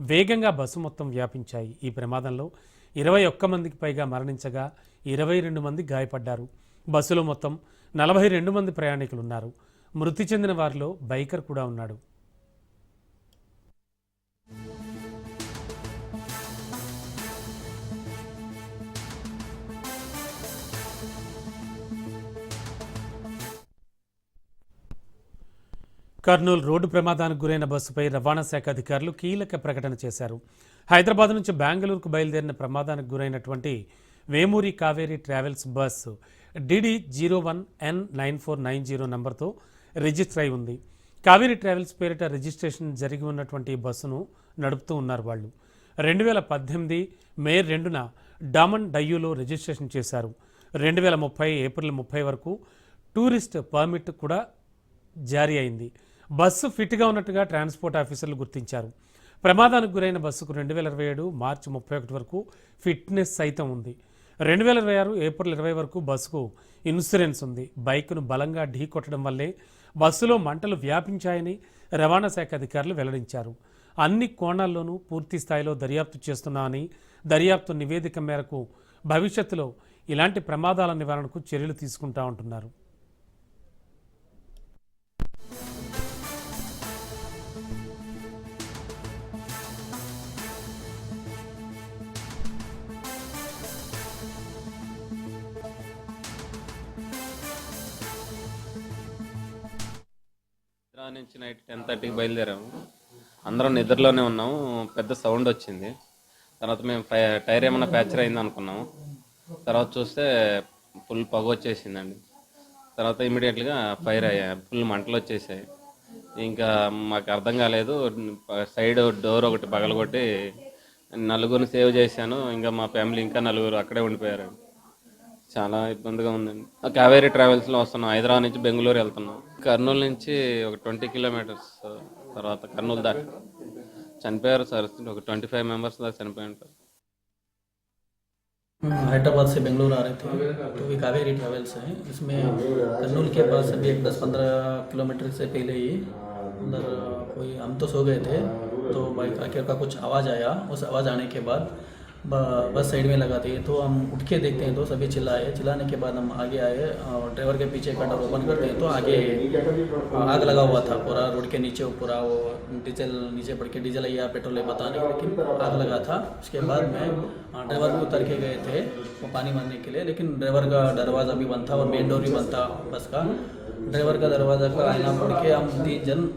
వేగంగా బస్సు మొత్తం వ్యాపించాయి. ఈ ప్రమాదంలో ఇరవై ఒక్క మందికి పైగా మరణించగా ఇరవై రెండు మంది గాయపడ్డారు. బస్సులో మొత్తం నలభై రెండు మంది ప్రయాణికులు ఉన్నారు మృతి చెందిన వారిలో బైకర్ కూడా ఉన్నాడు. కర్నూలు రోడ్డు ప్రమాదానికి గురైన బస్సుపై రవాణా శాఖ అధికారులు కీలక ప్రకటన చేశారు. హైదరాబాద్ నుంచి బెంగళూరుకు బయలుదేరిన ప్రమాదానికి గురైనటువంటి Vemuri Kaveri travels bus DD zero one N nine four nine zero నంబర్తో రిజిస్టర్ అయి ఉంది. కావేరీ ట్రావెల్స్ పేరిట రిజిస్ట్రేషన్ జరిగి ఉన్నటువంటి బస్సును నడుపుతూ ఉన్నారు వాళ్ళు. రెండు వేల పద్దెనిమిది మే రెండున డామన్ డయ్యూలో రిజిస్ట్రేషన్ చేశారు. రెండు వేల ముప్పై ఏప్రిల్ ముప్పై వరకు టూరిస్ట్ పర్మిట్ కూడా జారీ అయింది. బస్సు ఫిట్గా ఉన్నట్టుగా ట్రాన్స్పోర్ట్ ఆఫీసర్లు గుర్తించారు. ప్రమాదానికి గురైన బస్సుకు రెండు వేల ఇరవై ఏడు మార్చి ముప్పై ఒకటి వరకు ఫిట్నెస్ సైతం ఉంది. రెండు వేల ఇరవై ఆరు ఏప్రిల్ ఇరవై వరకు బస్సుకు ఇన్సూరెన్స్ ఉంది. బైక్ను బలంగా ఢీ కొట్టడం వల్లే బస్సులో మంటలు వ్యాపించాయని రవాణా శాఖ అధికారులు వెల్లడించారు. అన్ని కోణాల్లోనూ పూర్తి స్థాయిలో దర్యాప్తు చేస్తున్నామని దర్యాప్తు నివేదిక మేరకు భవిష్యత్తులో ఇలాంటి ప్రమాదాల నివారణకు చర్యలు తీసుకుంటా ఉంటున్నారు. నుంచి నైట్ టెన్ థర్టీకి బయలుదేరాము. అందరం నిద్రలోనే ఉన్నాము. పెద్ద సౌండ్ వచ్చింది. తర్వాత మేము ఫై- టైర్ ఏమైనా ప్యాచర్ అయింది అనుకున్నాము. తర్వాత చూస్తే ఫుల్ పొగ వచ్చేసిందండి. తర్వాత ఇమీడియట్గా ఫైర్ అయ్యాయి ఫుల్ మంటలు వచ్చేసాయి. ఇంకా మాకు అర్థం కాలేదు. సైడ్ డోర్ ఒకటి పగలగొట్టి నలుగురిని సేవ్ చేశాను. ఇంకా మా ఫ్యామిలీ ఇంకా నలుగురు అక్కడే ఉండిపోయారు. చాలా ఇబ్బందిగా ఉందండి ఆ కావేరీ ట్రావెల్స్లో వస్తున్నాం హైదరాబాద్ నుంచి బెంగళూరు వెళ్తున్నాం కర్నూలు నుంచి ఒక ట్వంటీ కిలోమీటర్స్ తర్వాత కర్నూలు దాకా చనిపోయారు సార్ ఒక ట్వంటీ ఫైవ్ మెంబర్స్ దాకా చనిపోయి ఉంటారు हैदराबाद से बेंगलोर आ रहे थे तो ये कावेरी ट्रैवल्स है इसमें कर्नूल के पास अभी एक दस पंद्रह किलोमीटर से पहले ही अंदर कोई हम तो सो गए थे तो बाइक आके का कुछ आवाज़ आया उस आवाज़ आने के बाद ब- बस साइड में लगा दी तो हम उठ के देखते हैं तो सभी चिल्लाए चिल्लाने के बाद हम आगे आए और ड्राइवर के पीछे का डोर ओपन करते हैं। तो आगे आग लगा हुआ था पूरा रोड के नीचे पूरा वो डीजल नीचे पड़ के डीजल है या पेट्रोल है पता नहीं लेकिन आग लगा था। उसके बाद में हाँ, ड्राइवर को उतर के गए थे वो पानी मारने के लिए। लेकिन ड्राइवर का दरवाज़ा भी बंद था और मेन डोर भी बंद था बस का। ड्राइवर का दरवाज़ा का आईना फोड़ के हम तीन जन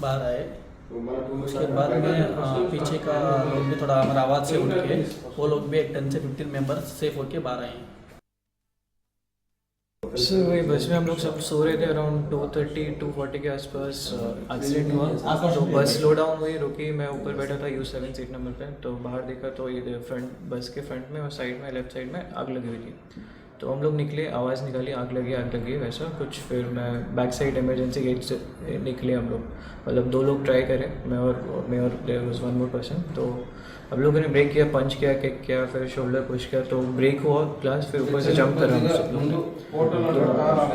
बाहर आए। उसके बाद में पीछे का लोग भी थोड़ा हमारा से उठ के, वो लोग भी एक टेन से फिफ्टीन मेंबर सेफ़ होके बाहर आए सर, वही बस में हम लोग सब सो रहे थे around two thirty to forty के आसपास एक्सीडेंट हुआ। तो बस स्लो डाउन हुई, रुकी, मैं ऊपर बैठा था यू सेवन सीट नंबर पे तो बाहर देखा तो ये फ्रंट, बस के फ्रंट में और साइड में लेफ़्ट साइड में आग लगी हुई थी। तो हम लोग निकले आवाज़ निकाली आग लगी आग लगी वैसा कुछ। फिर मैं बैक साइड इमरजेंसी गेट से निकले हम लोग। मतलब दो लोग ट्राई करें मैं और मैं और there was one more person तो हम लोगों ने ब्रेक किया पंच किया किक किया फिर शोल्डर पुश किया तो ब्रेक हुआ क्लास फिर ऊपर से जंप करा हम सब तो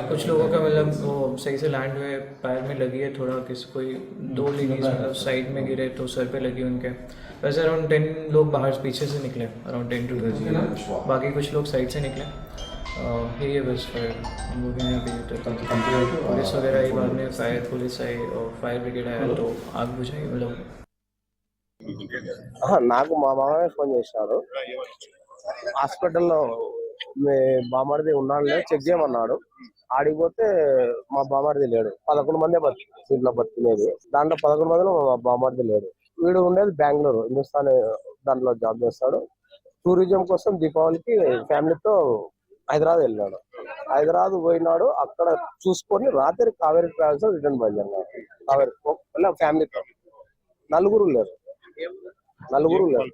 कुछ लोगों का मतलब वो सही से लैंड हुए पैर में लगी है थोड़ा किसी कोई दो लेडीज़ मतलब साइड में गिरे तो सर पे लगी उनके। वैसे अराउंड टेन लोग बाहर पीछे से निकले अराउंड टेन टू ट्वेल्व बाकी कुछ लोग साइड से निकले। अह, यही है बस फायर हम लोग हैं अभी तो पुलिस वगैरह आई बाद में फायर पुलिस आई और फायर ब्रिगेड आया तो आग बुझाई मतलब ఆహా, నాకు మా మామయ్య ఫోన్ చేసినారు హాస్పిటల్లో మీ బామర్ది ఉన్నాడులే చెక్ చేయమన్నాడు ఆడికి పోతే మా బామర్ది లేడు పదకొండు మందే బతి దీంట్లో బతికినది దాంట్లో పదకొండు మందిలో మా బామర్ది లేడు వీడు ఉండేది బెంగళూరు హిందుస్థాన్ దాంట్లో జాబ్ చేస్తాడు టూరిజం కోసం దీపావళికి ఫ్యామిలీతో హైదరాబాద్ వెళ్ళాడు. హైదరాబాద్ పోయినాడు అక్కడ చూసుకొని రాత్రి కావేరీ ట్రావెల్స్ రిటర్న్ బయలుదేరినాడు. కావేరీ ఫ్యామిలీతో నలుగురు లేరు. నలుగురు లేరు.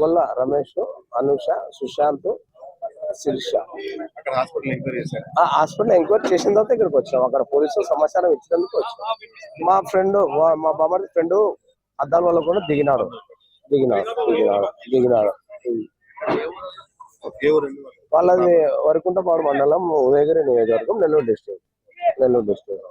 గొల్ల రమేష్ అనుష సుశాంత్ శిరీష. హాస్పిటల్ ఎంక్వైరీ చేసిన తర్వాత ఇక్కడికి వచ్చాం. అక్కడ పోలీసులు సమాచారం ఇచ్చినందుకు వచ్చాం. మా ఫ్రెండ్ మా బాబారి ఫ్రెండ్ అద్దాల వల్ల కూడా దిగినాడు. దిగినాడు దిగినాడు దిగినాడు? వాళ్ళది వరకుంటపాడు మండలం ఉదయగిరి నియోజకవర్గం నెల్లూరు డిస్ట్రిక్ట్. నెల్లూరు డిస్ట్రిక్ట్.